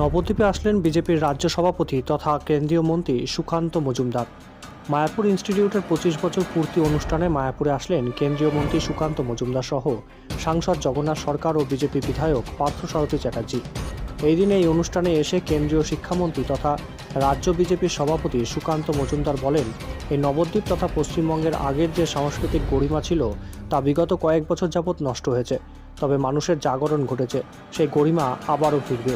নবদ্বীপে আসলেন বিজেপির রাজ্য সভাপতি তথা কেন্দ্রীয় মন্ত্রী সুকান্ত মজুমদার। মায়াপুর ইনস্টিটিউটের পঁচিশ বছর পূর্তি অনুষ্ঠানে মায়াপুরে আসলেন কেন্দ্রীয় মন্ত্রী সুকান্ত মজুমদার সহ সাংসদ জগন্নাথ সরকার ও বিজেপি বিধায়ক পার্থসারথী চ্যাটার্জি। এই দিন এই অনুষ্ঠানে এসে কেন্দ্রীয় শিক্ষামন্ত্রী তথা রাজ্য বিজেপির সভাপতি সুকান্ত মজুমদার বলেন, এই নবদ্বীপ তথা পশ্চিমবঙ্গের আগের যে সাংস্কৃতিক গরিমা ছিল, তা বিগত কয়েক বছর যাবৎ নষ্ট হয়েছে। তবে মানুষের জাগরণ ঘটেছে। সেই গরিমা আবারও ফিরবে।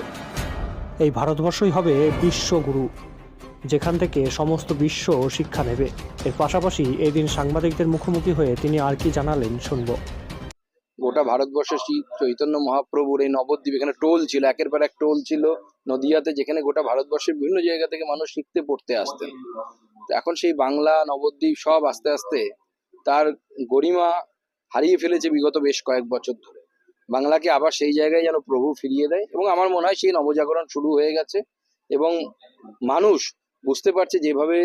এই ভারতবর্ষই হবে বিশ্বগুরু, যেখান থেকে সমস্ত বিশ্ব শিক্ষা নেবে। এর পাশাপাশি এই দিন সাংবাদিকদের মুখোমুখি হয়ে তিনি আর কি জানালেন শুনব। গোটা ভারতবর্ষের শ্রী চৈতন্য মহাপ্রভুর এই নবদ্বীপ, এখানে টোল ছিল, একের পর এক টোল ছিল। নদিয়াতে যেখানে গোটা ভারতবর্ষের বিভিন্ন জায়গা থেকে মানুষ শিখতে, পড়তে আসতেন। এখন সেই বাংলা, নবদ্বীপ সব আস্তে আস্তে তার গরিমা হারিয়ে ফেলেছে বিগত বেশ কয়েক বছর ধরে। বাংলাকে আবার সেই জায়গায় যেন প্রভু ফিরিয়ে দেয় এবং আমার মনে হয় সেই নবজাগরণ শুরু হয়ে গেছে এবং মানুষ বুঝতে পারছে যেভাবে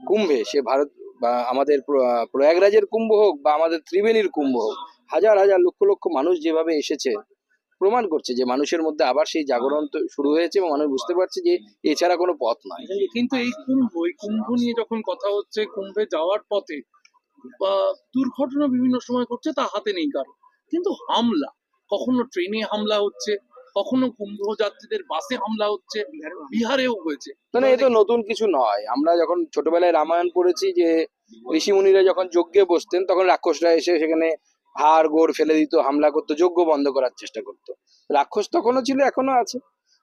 কুম্ভে সে ভারত বা আমাদের প্র- প্রয়াগরাজের কুম্ভ হোক বা আমাদের ত্রিবেণীর কুম্ভ হোক, হাজার হাজার লক্ষ লক্ষ মানুষ যেভাবে এসেছে প্রমাণ করছে যে মানুষের মধ্যে আবার সেই জাগরণ তো শুরু হয়েছে এবং মানুষ বুঝতে পারছে যে এছাড়া কোনো পথ নয় কিন্তু এই কুম্ভ এই কুম্ভ নিয়ে যখন কথা হচ্ছে কুম্ভে যাওয়ার পথে বা দুর্ঘটনা বিভিন্ন সময় ঘটছে তা হাতে নেই কারও। কিন্তু হামলা কখনো ট্রেনে হামলা হচ্ছে কখনো কুম্ভ যাত্রীদের বাসে হামলা হচ্ছে বিহারেও হয়েছে। মানে এ তো নতুন কিছু নয়। আমরা যখন ছোটবেলায় রামায়ণ পড়েছি যে ঋষি মুনিরা যখন যজ্ঞে বসতেন তখন রাক্ষসরা এসে সেখানে হাড় গোড় ফেলে দিত হামলা করতো যজ্ঞ বন্ধ করার চেষ্টা করতো। রাক্ষস তখনও ছিল এখনও আছে।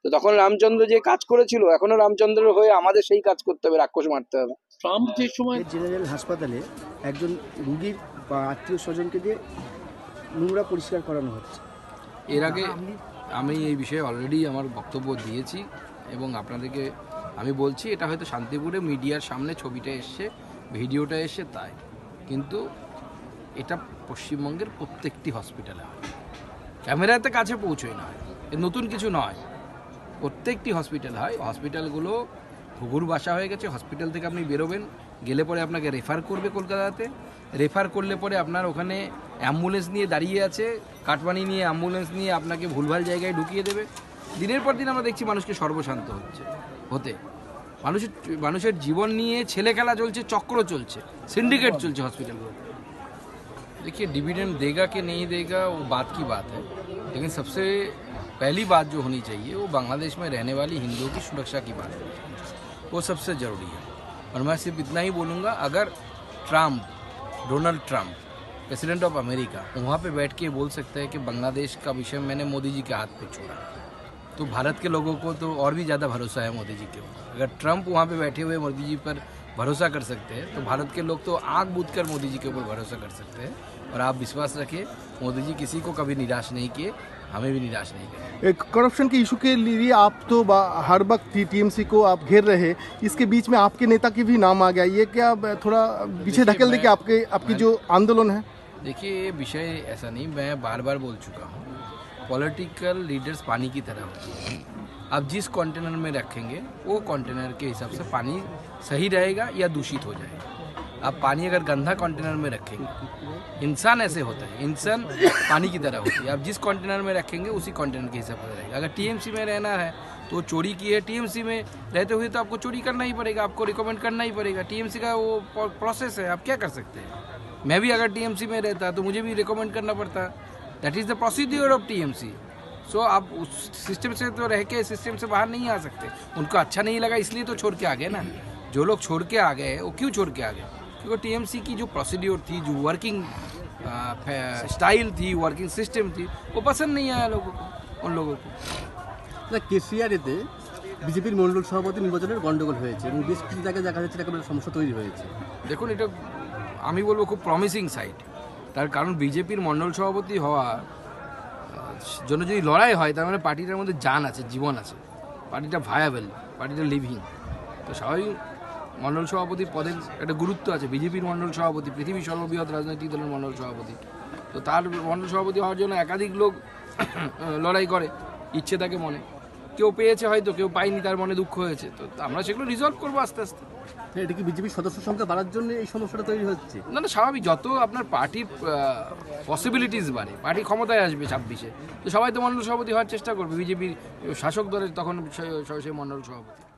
তো তখন রামচন্দ্র যে কাজ করেছিল এখনও রামচন্দ্রের হয়ে আমাদের সেই কাজ করতে হবে রাক্ষস মারতে হবে। ট্রাম্প যে সময় জেনারেল হাসপাতালে একজন রুগীর বা আত্মীয় স্বজনকে দিয়ে নোংরা পরিষ্কার করানো হচ্ছে। এর আগে আমি এই বিষয়ে অলরেডি আমার বক্তব্য দিয়েছি এবং আপনাদেরকে আমি বলছি এটা হয়তো শান্তিপুরে মিডিয়ার সামনে ছবিটা এসছে ভিডিওটা এসে তাই। কিন্তু এটা পশ্চিমবঙ্গের প্রত্যেকটি হসপিটালে হয়। ক্যামেরাতে কাছে পৌঁছয় না নতুন কিছু নয়। প্রত্যেকটি হসপিটাল হয়। হসপিটালগুলো ঘুঘুর বাসা হয়ে গেছে। হসপিটাল থেকে আপনি বেরোবেন গেলে পরে আপনাকে রেফার করবে কলকাতাতে। রেফার করলে পরে আপনার ওখানে অ্যাম্বুলেন্স নিয়ে দাঁড়িয়ে আছে। কাটমানি নিয়ে অ্যাম্বুলেন্স নিয়ে আপনাকে ভুলভাল জায়গায় ঢুকিয়ে দেবে দিনের পর দিন আমরা দেখছি মানুষকে সর্বশান্ত হচ্ছে হতে মানুষের মানুষের জীবন নিয়ে ছেলে খেলা চলছে চক্র চলছে সিন্ডিকেট চলছে हॉस्पिटल देखिए डिविडेंड देगा कि नहीं देगा वो बात की बात है लेकिन सबसे पहली बात जो होनी चाहिए वो बांग्लादेश में रहने वाली हिंदुओं की सुरक्षा की बात है वो सबसे ज़रूरी है और मैं सिर्फ इतना ही बोलूँगा अगर Trump Donald Trump president of America वहाँ पे बैठ के बोल सकते हैं कि बांग्लादेश का विषय मैंने मोदी जी के हाथ पे छोड़ा। तो भारत के लोगों को तो और भी ज़्यादा भरोसा है मोदी जी के ऊपर। अगर ट्रंप वहाँ पे बैठे हुए मोदी जी पर भरोसा कर सकते हैं तो भारत के लोग तो आग बूझ कर मोदी जी के ऊपर भरोसा कर सकते हैं। और आप विश्वास रखिए मोदी जी किसी को कभी निराश नहीं किए हमें भी निराश नहीं किया करप्शन के इशू के लिए आप तो हर वक्त टीएमसी को आप घेर रहे इसके बीच में आपके नेता के भी नाम आ गया। ये क्या थोड़ा पीछे धकेल दे के आपके आपकी जो आंदोलन है। देखिए, ये विषय ऐसा नहीं, मैं बार बार बोल चुका हूँ। पॉलिटिकल लीडर्स पानी की तरह होते हैं। आप जिस कंटेनर में रखेंगे, वो कंटेनर के हिसाब से पानी सही रहेगा या दूषित हो जाएगा। आप पानी अगर गंदा कंटेनर में रखेंगे, इंसान ऐसे होता है, इंसान पानी की तरह होती है। आप जिस कंटेनर में रखेंगे, उसी कंटेनर के हिसाब से रहेगा। अगर टीएमसी में रहना है तो चोरी की है टीएमसी में, रहते हुए तो आपको चोरी करना ही पड़ेगा, आपको रिकमेंड करना ही पड़ेगा। टीएमसी का वो प्रोसेस है, आप क्या कर सकते हैं? मैं भी अगर टीएमसी में रहता तो मुझे भी रिकमेंड करना पड़ता that is the procedure of TMC so आप उस सिस्टम से तो रह के सिस्टम से बाहर नहीं आ सकते उनको अच्छा नहीं लगा इसलिए तो छोड़ के आ गए ना जो लोग छोड़ के आ गए वो क्यों छोड़ के आ गए क्योंकि टीएमसी की जो प्रोसीड्योर थी जो वर्किंग स्टाइल थी वर्किंग सिस्टम थी वो पसंद नहीं आया लोगों को उन लोगों को না কেসিআরেতে বিজেপির মন্ডল সভাপতি নির্বাচনের গন্ডগোল হয়েছে এবং বেশ কিছু জায়গায় দেখা যাচ্ছে একেবারে সমস্যা তৈরি হয়েছে দেখুন এটা আমি বলব খুব প্রমিসিং সাইট তার কারণ বিজেপির মণ্ডল সভাপতি হওয়া জন্য যদি লড়াই হয়, তার মানে পার্টিটার মধ্যে জান আছে, জীবন আছে। পার্টিটা ভায়াবেল পার্টিটা লিভিং তো স্বাভাবিক মণ্ডল সভাপতির পদের একটা গুরুত্ব আছে। বিজেপির মণ্ডল সভাপতি, পৃথিবীর সর্ববৃহৎ রাজনৈতিক দলের মণ্ডল সভাপতি। তো তার মণ্ডল সভাপতি হওয়ার জন্য একাধিক লোক, লড়াই করে, ইচ্ছে থাকে মনে। কেউ পেয়েছে হয়তো কেউ পায়নি তার মনে দুঃখ হয়েছে। তো আমরা সেগুলো রিজলভ করব আস্তে আস্তে। এটা কি বিজেপির সদস্য সংখ্যা বাড়ার জন্য এই সমস্যাটা তৈরি হচ্ছে? না না স্বাভাবিক যত আপনার পার্টির পসিবিলিটিস বাড়ে পার্টি ক্ষমতায় আসবে ছাব্বিশে তো সবাই তো মন্ডল সভাপতি হওয়ার চেষ্টা করবে। বিজেপির শাসক দলের তখন সে- সে মন্ডল সভাপতি।